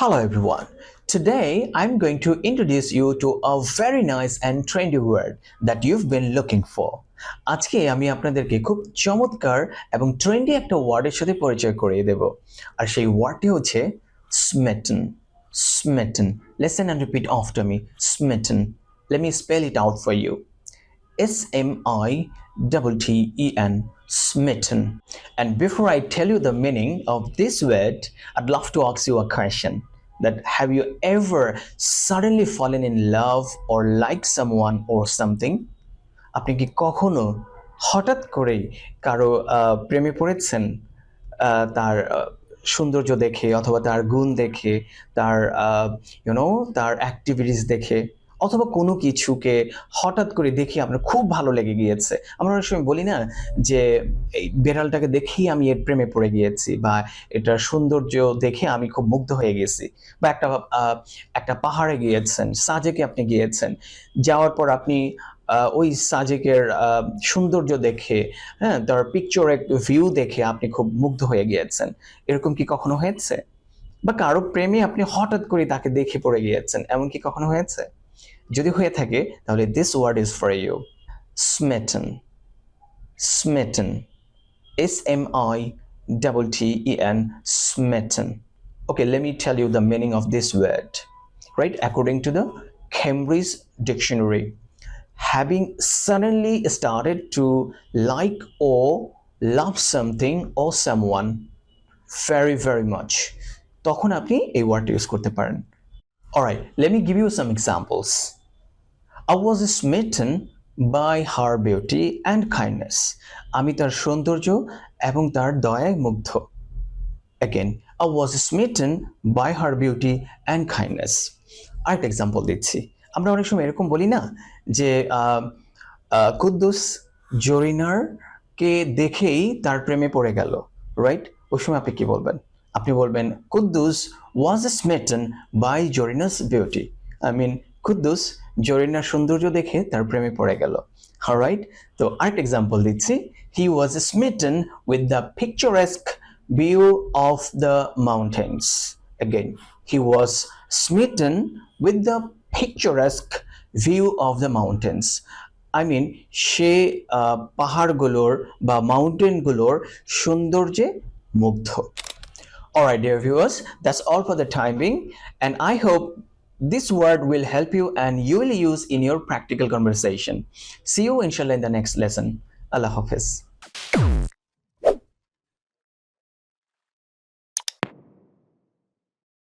Hello everyone. Today I'm going to introduce you to a very nice and trendy word that you've been looking for. আজকে আমি আপনাদেরকে খুব চমৎকার এবং trendy একটা ওয়ার্ডের সাথে পরিচয় করিয়ে দেব আর সেই ওয়ার্ডটি হচ্ছে smitten. Smitten. Listen and repeat after me. Smitten. Let me spell it out for you. S M I T T E N, smitten. And before I tell you the meaning of this word, I'd love to ask you a question. That have you ever suddenly fallen in love or like someone or something? আপনি কি কখনো হঠাৎ করেই কারও প্রেমে পড়েছেন তার সৌন্দর্য দেখে অথবা তার গুণ দেখে তার ইউনো তার অ্যাক্টিভিটিস দেখে অথবা কোনো কিছুকে হঠাৎ করে দেখে আপনার খুব ভালো লেগে গিয়েছে। আমরা অনেক সময় বলি না যে, এই বেড়ালটাকে দেখেই আমি এর প্রেমে পড়ে গিয়েছি বা এটার সৌন্দর্য দেখে আমি খুব মুগ্ধ হয়ে গেছি বা একটা একটা পাহাড়ে গিয়েছেন, সাজেকে আপনি গিয়েছেন, যাওয়ার পর আপনি ওই সাজেকের সৌন্দর্য দেখে হ্যাঁ তার পিকচার ভিউ দেখে আপনি খুব মুগ্ধ হয়ে গিয়েছেন। এরকম কি কখনো হয়েছে? বা কারও প্রেমে আপনি হঠাৎ করে তাকে দেখে পড়ে গিয়েছেন, এমন কি কখনো হয়েছে? যদি হয়ে থাকে তাহলে this word is for you smitten smitten S M I double T E N smitten okay let me tell you the meaning of this word right according to the Cambridge dictionary having suddenly started to like or love something or someone very very much তখন আপনি এই ওয়ার্ডটা use করতে পারেন alright let me give you some examples I was smitten by her beauty and kindness. আমি তার সৌন্দর্য এবং তার দয়ায় মুগ্ধ Again, I was smitten by her beauty and kindness. আরেকটা এক্সাম্পল দিচ্ছি আমরা অনেক সময় এরকম বলি না যে কুদ্দুস জরিনার কে দেখেই তার প্রেমে পড়ে গেল রাইট ওই সময় আপনি কি বলবেন আপনি বলবেন, Kuddus was smitten by Zarina's beauty I mean Kuddus, জরিনার সৌন্দর্য দেখে তার প্রেমে পড়ে গেল। রাইট তো আরেকটা এক্সাম্পল দিচ্ছি। He was smitten with the picturesque view of the mountains again he was smitten with the picturesque view of the mountains. I mean সে পাহাড়গুলোর বা মাউন্টেনগুলোর সৌন্দর্যে মুগ্ধ। Alright, dear viewers, that's all for the time being, and I hope this word will help you and you will use in your practical conversation. See you inshallah in the next lesson. Allah Hafiz.